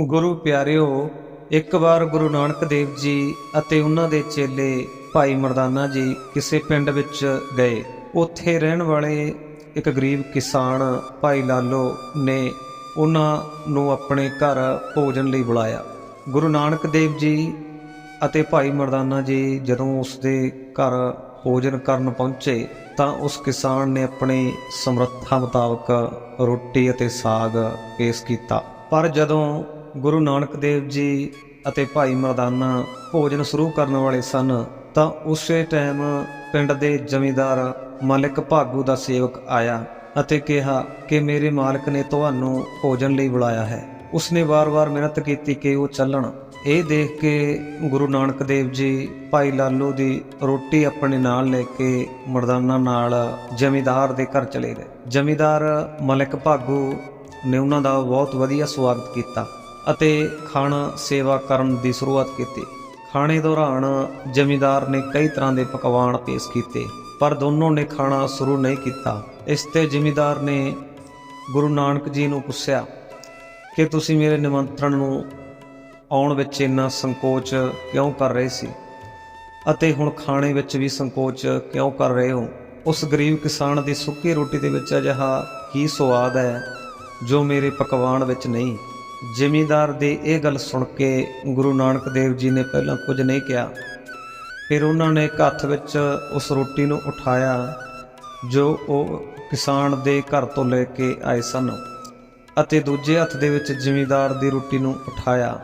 ਗੁਰੂ ਪਿਆਰਿਓ, ਇੱਕ ਵਾਰ ਗੁਰੂ ਨਾਨਕ ਦੇਵ ਜੀ ਅਤੇ ਉਹਨਾਂ ਦੇ ਚੇਲੇ ਭਾਈ ਮਰਦਾਨਾ ਜੀ ਕਿਸੇ ਪਿੰਡ ਵਿੱਚ ਗਏ। ਉੱਥੇ ਰਹਿਣ ਵਾਲੇ ਇੱਕ ਗਰੀਬ ਕਿਸਾਨ ਭਾਈ ਲਾਲੋ ਨੇ ਉਹਨਾਂ ਨੂੰ ਆਪਣੇ ਘਰ ਭੋਜਨ ਲਈ ਬੁਲਾਇਆ। ਗੁਰੂ ਨਾਨਕ ਦੇਵ ਜੀ ਅਤੇ ਭਾਈ ਮਰਦਾਨਾ ਜੀ ਜਦੋਂ ਉਸ ਦੇ ਘਰ ਭੋਜਨ ਕਰਨ ਪਹੁੰਚੇ ਤਾਂ ਉਸ ਕਿਸਾਨ ਨੇ ਆਪਣੀ ਸਮਰੱਥਾ ਮੁਤਾਬਕ ਰੋਟੀ ਅਤੇ ਸਾਗ ਪੇਸ਼ ਕੀਤਾ। ਪਰ ਜਦੋਂ ਗੁਰੂ ਨਾਨਕ ਦੇਵ ਜੀ ਅਤੇ ਭਾਈ ਮਰਦਾਨਾ ਭੋਜਨ ਸ਼ੁਰੂ ਕਰਨ ਵਾਲੇ ਸਨ, ਤਾਂ ਉਸੇ ਟਾਈਮ ਪਿੰਡ ਦੇ ਜ਼ਮੀਂਦਾਰ ਮਾਲਕ ਭਾਗੂ ਦਾ ਸੇਵਕ ਆਇਆ ਅਤੇ ਕਿਹਾ ਕਿ ਮੇਰੇ ਮਾਲਕ ਨੇ ਤੁਹਾਨੂੰ ਭੋਜਨ ਲਈ ਬੁਲਾਇਆ ਹੈ। ਉਸਨੇ ਵਾਰ-ਵਾਰ ਮਿਹਨਤ ਕੀਤੀ ਕਿ ਉਹ ਚੱਲਣ। ਇਹ ਦੇਖ ਕੇ ਗੁਰੂ ਨਾਨਕ ਦੇਵ ਜੀ ਭਾਈ ਲਾਲੂ ਦੀ ਰੋਟੀ ਆਪਣੇ ਨਾਲ ਲੈ ਕੇ ਮਰਦਾਨਾ ਨਾਲ ਜ਼ਮੀਂਦਾਰ ਦੇ ਘਰ ਚਲੇ ਗਏ। ਜ਼ਮੀਂਦਾਰ ਮਲਕ ਭਾਗੂ ਨੇ ਉਹਨਾਂ ਦਾ ਬਹੁਤ ਵਧੀਆ ਸਵਾਗਤ ਕੀਤਾ। ਅਤੇ ਖਾਣਾ ਸੇਵਾ ਕਰਨ ਦੀ ਸ਼ੁਰੂਆਤ ਕੀਤੀ। ਖਾਣੇ ਦੌਰਾਨ ਜ਼ਮੀਂਦਾਰ ਨੇ ਕਈ ਤਰ੍ਹਾਂ ਦੇ ਪਕਵਾਨ ਪੇਸ਼ ਕੀਤੇ, ਪਰ ਦੋਨੋਂ ਨੇ ਖਾਣਾ ਸ਼ੁਰੂ ਨਹੀਂ ਕੀਤਾ। ਇਸ ਤੇ ਜ਼ਿਮੀਂਦਾਰ ਨੇ ਗੁਰੂ ਨਾਨਕ ਜੀ ਨੂੰ ਪੁੱਛਿਆ, ਕਿ ਤੁਸੀਂ ਮੇਰੇ ਨਿਮੰਤਰਣ ਨੂੰ ਆਉਣ ਵਿੱਚ ਇੰਨਾ ਸੰਕੋਚ ਕਿਉਂ ਕਰ ਰਹੇ ਸੀ? ਅਤੇ ਹੁਣ ਖਾਣੇ ਵਿੱਚ ਵੀ ਸੰਕੋਚ ਕਿਉਂ ਕਰ ਰਹੇ ਹੋ? ਉਸ ਗਰੀਬ ਕਿਸਾਨ ਦੀ ਸੁੱਕੀ ਰੋਟੀ ਦੇ ਵਿੱਚ ਅਜਿਹਾ ਕੀ ਸਵਾਦ ਹੈ ਜੋ ਮੇਰੇ ਪਕਵਾਨ ਵਿੱਚ ਨਹੀਂ? ਜ਼ਿਮੀਂਦਾਰ ਦੀ ਇਹ ਗੱਲ ਸੁਣ ਕੇ ਗੁਰੂ ਨਾਨਕ ਦੇਵ ਜੀ ਨੇ ਪਹਿਲਾਂ ਕੁਝ ਨਹੀਂ ਕਿਹਾ। ਫਿਰ ਉਹਨਾਂ ਨੇ ਇੱਕ ਹੱਥ ਵਿੱਚ ਉਸ ਰੋਟੀ ਨੂੰ ਉਠਾਇਆ, ਜੋ ਉਹ ਕਿਸਾਨ ਦੇ ਘਰ ਤੋਂ ਲੈ ਕੇ ਆਏ ਸਨ ਅਤੇ ਦੂਜੇ ਹੱਥ ਦੇ ਵਿੱਚ ਜ਼ਿਮੀਂਦਾਰ ਦੀ ਰੋਟੀ ਨੂੰ ਉਠਾਇਆ।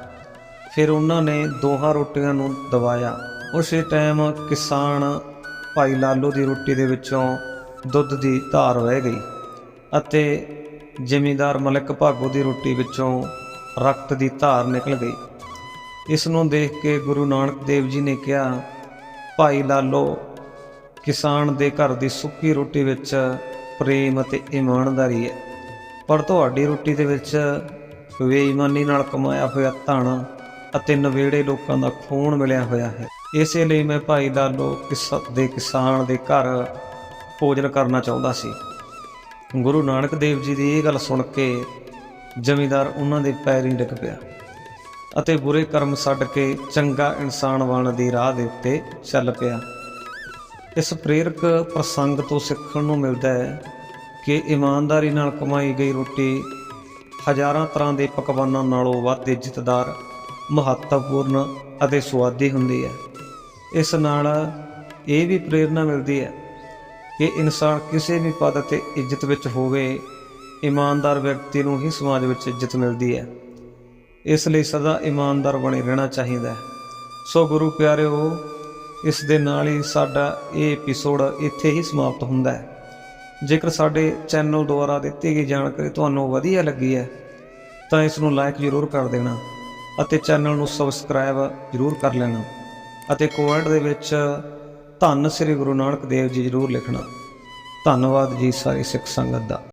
ਫਿਰ ਉਹਨਾਂ ਨੇ ਦੋਹਾਂ ਰੋਟੀਆਂ ਨੂੰ ਦਬਾਇਆ ਉਸੇ ਟਾਈਮ ਕਿਸਾਨ ਭਾਈ ਲਾਲੋ ਦੀ ਰੋਟੀ ਦੇ ਵਿੱਚੋਂ ਦੁੱਧ ਦੀ ਧਾਰ ਵਹਿ ਗਈ ਅਤੇ ਜ਼ਿਮੀਂਦਾਰ ਮਲਕ ਭਾਗੋ ਦੀ ਰੋਟੀ ਵਿੱਚੋਂ ਰਕਤ ਦੀ ਧਾਰ ਨਿਕਲ ਗਈ। ਇਸ ਨੂੰ ਦੇਖ ਕੇ ਗੁਰੂ ਨਾਨਕ ਦੇਵ ਜੀ ਨੇ ਕਿਹਾ, ਭਾਈ ਲਾਲੋ, ਕਿਸਾਨ ਦੇ ਘਰ ਦੀ ਸੁੱਕੀ ਰੋਟੀ ਵਿੱਚ ਪ੍ਰੇਮ ਅਤੇ ਇਮਾਨਦਾਰੀ ਹੈ। ਪਰ ਤੁਹਾਡੀ ਰੋਟੀ ਦੇ ਵਿੱਚ ਬੇਈਮਾਨੀ ਨਾਲ ਕਮਾਇਆ ਹੋਇਆ ਧਨ ਅਤੇ ਨਵੇੜੇ ਲੋਕਾਂ ਦਾ ਖੂਨ ਮਿਲਿਆ ਹੋਇਆ ਹੈ। ਇਸੇ ਲਈ ਮੈਂ ਭਾਈ ਲਾਲੋ ਕਿਸ, ਦੇ ਕਿਸਾਨ ਦੇ ਘਰ ਭੋਜਨ ਕਰਨਾ ਚਾਹੁੰਦਾ ਸੀ। ਗੁਰੂ ਨਾਨਕ ਦੇਵ ਜੀ ਦੀ ਇਹ ਗੱਲ ਸੁਣ ਕੇ ਜ਼ਮੀਂਦਾਰ ਉਹਨਾਂ ਦੇ ਪੈਰ ਹੀ ਡਿੱਗ ਪਿਆ ਅਤੇ ਬੁਰੇ ਕਰਮ ਛੱਡ ਕੇ ਚੰਗਾ ਇਨਸਾਨ ਬਣਨ ਦੀ ਰਾਹ ਦੇ ਉੱਤੇ ਚੱਲ ਪਿਆ। ਇਸ ਪ੍ਰੇਰਕ ਪ੍ਰਸੰਗ ਤੋਂ ਸਿੱਖਣ ਨੂੰ ਮਿਲਦਾ ਹੈ ਕਿ ਇਮਾਨਦਾਰੀ ਨਾਲ ਕਮਾਈ ਗਈ ਰੋਟੀ ਹਜ਼ਾਰਾਂ ਤਰ੍ਹਾਂ ਦੇ ਪਕਵਾਨਾਂ ਨਾਲੋਂ ਵੱਧ ਇੱਜ਼ਤਦਾਰ, ਮਹੱਤਵਪੂਰਨ ਅਤੇ ਸਵਾਦੀ ਹੁੰਦੀ ਹੈ। ਇਸ ਨਾਲ ਇਹ ਵੀ ਪ੍ਰੇਰਣਾ ਮਿਲਦੀ ਹੈ ਕਿ ਇਨਸਾਨ ਕਿਸੇ ਵੀ ਪਦ 'ਤੇ ਇੱਜ਼ਤ ਵਿੱਚ ਹੋਵੇ ਇਮਾਨਦਾਰ ਵਿਅਕਤੀ ਨੂੰ ਹੀ ਸਮਾਜ ਵਿੱਚ ਇੱਜ਼ਤ ਮਿਲਦੀ ਹੈ। ਇਸ ਲਈ ਸਦਾ ਇਮਾਨਦਾਰ ਬਣੇ ਰਹਿਣਾ ਚਾਹੀਦਾ ਹੈ। ਸੋ ਗੁਰੂ ਪਿਆਰਿਓ, ਇਸ ਦੇ ਨਾਲ ਹੀ ਸਾਡਾ ਇਹ ਐਪੀਸੋਡ ਇੱਥੇ ਹੀ ਸਮਾਪਤ ਹੁੰਦਾ ਹੈ। ਜੇਕਰ ਸਾਡੇ ਚੈਨਲ ਦੁਆਰਾ ਦਿੱਤੀ ਗਈ ਜਾਣਕਾਰੀ ਤੁਹਾਨੂੰ ਵਧੀਆ ਲੱਗੀ ਹੈ, ਤਾਂ ਇਸ ਨੂੰ ਲਾਈਕ ਜ਼ਰੂਰ ਕਰ ਦੇਣਾ ਅਤੇ ਚੈਨਲ ਨੂੰ ਸਬਸਕ੍ਰਾਈਬ ਜ਼ਰੂਰ ਕਰ ਲੈਣਾ ਅਤੇ ਕਮੈਂਟ ਦੇ ਵਿੱਚ ਧੰਨ ਸ੍ਰੀ ਗੁਰੂ ਨਾਨਕ ਦੇਵ ਜੀ ਜ਼ਰੂਰ ਲਿਖਣਾ। ਧੰਨਵਾਦ ਜੀ ਸਾਰੀ ਸਿੱਖ ਸੰਗਤ ਦਾ।